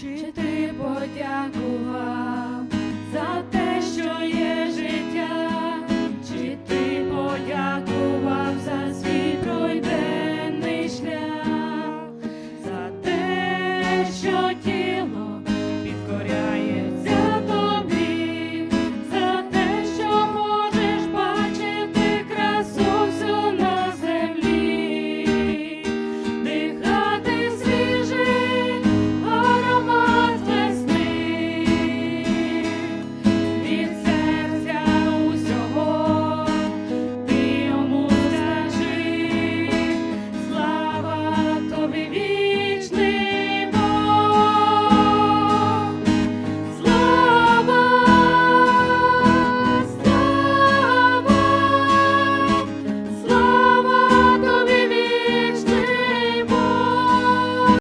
Чи ти подякував за те, що є життя? Чи ти подякував за свій пройденний шлях? За те, що ті